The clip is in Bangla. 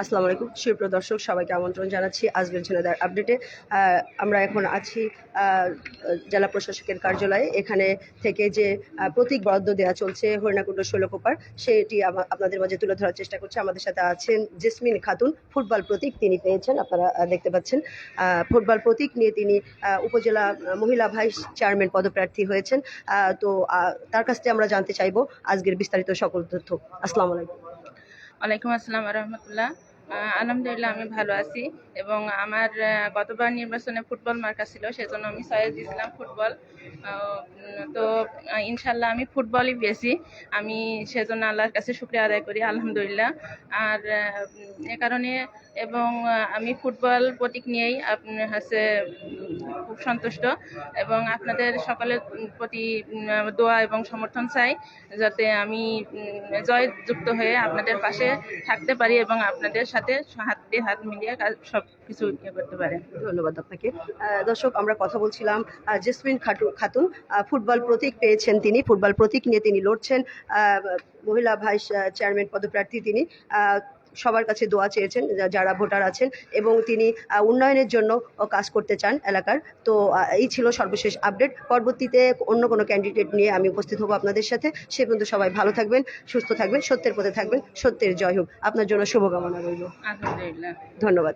আসসালামু আলাইকুম। সুপ্রিয় দর্শক, সবাইকে আমন্ত্রণ জানাচ্ছি আজকের ঝিনাদার আপডেটে। আমরা এখন আছি জেলা প্রশাসকের কার্যালয়ে। এখানে থেকে যে প্রতীক বরাদ্দ দেওয়া চলছে হরিণাকুণ্ড শৈলকুপার সেটি আপনাদের মাঝে তুলে ধরার চেষ্টা করছে। আমাদের সাথে আছেন জেসমিন খাতুন, ফুটবল প্রতীক। তিনি পেয়েছেন, আপনারা দেখতে পাচ্ছেন। ফুটবল প্রতীক নিয়ে তিনি উপজেলা মহিলা ভাইস চেয়ারম্যান পদপ্রার্থী হয়েছেন। তো তার কাছ থেকে আমরা জানতে চাইব আজকের বিস্তারিত সকল তথ্য। আসসালামু আলাইকুম। ওয়ালাইকুম আসসালাম রহমতুল্লাহ। আলহামদুলিল্লাহ আমি ভালো আছি এবং আমার গতবার নির্বাচনে ফুটবল মার্কা ছিল, সেজন্য আমি সয়েজ দিয়েছিলাম ফুটবল। তো ইনশাল্লাহ আমি ফুটবলই পেয়েছি আমি সেজন্য আল্লাহর কাছে শুক্রিয়া আদায় করি, আলহামদুলিল্লাহ। আর এ কারণে এবং আমি ফুটবল প্রতীক নিয়েই হচ্ছে খুব সন্তুষ্ট এবং আপনাদের সকলের প্রতি দোয়া এবং সমর্থন চাই যাতে আমি জয়যুক্ত হয়ে আপনাদের পাশে থাকতে পারি এবং আপনাদের সাথে হাত দিয়ে হাত মিলিয়ে সব কিছু ইয়ে করতে পারে। ধন্যবাদ আপনাকে। দর্শক, আমরা কথা বলছিলাম জেসমিন খাটু খাতুন ফুটবল প্রতীক পেয়েছেন তিনি ফুটবল প্রতীক নিয়ে তিনি লড়ছেন মহিলা ভাইস চেয়ারম্যান পদপ্রার্থী তিনি সবার কাছে দোয়া চেয়েছেন যারা ভোটার আছেন এবং তিনি উন্নয়নের জন্য কাজ করতে চান এলাকার। তো এই ছিল সর্বশেষ আপডেট। পরবর্তীতে অন্য কোনো ক্যান্ডিডেট নিয়ে আমি উপস্থিত হব আপনাদের সাথে। সে পর্যন্ত সবাই ভালো থাকবেন সুস্থ থাকবেন সত্যের পথে থাকবেন সত্যের জয় হোক। আপনার জন্য শুভকামনা রইল। আলহামদুলিল্লাহ। ধন্যবাদ।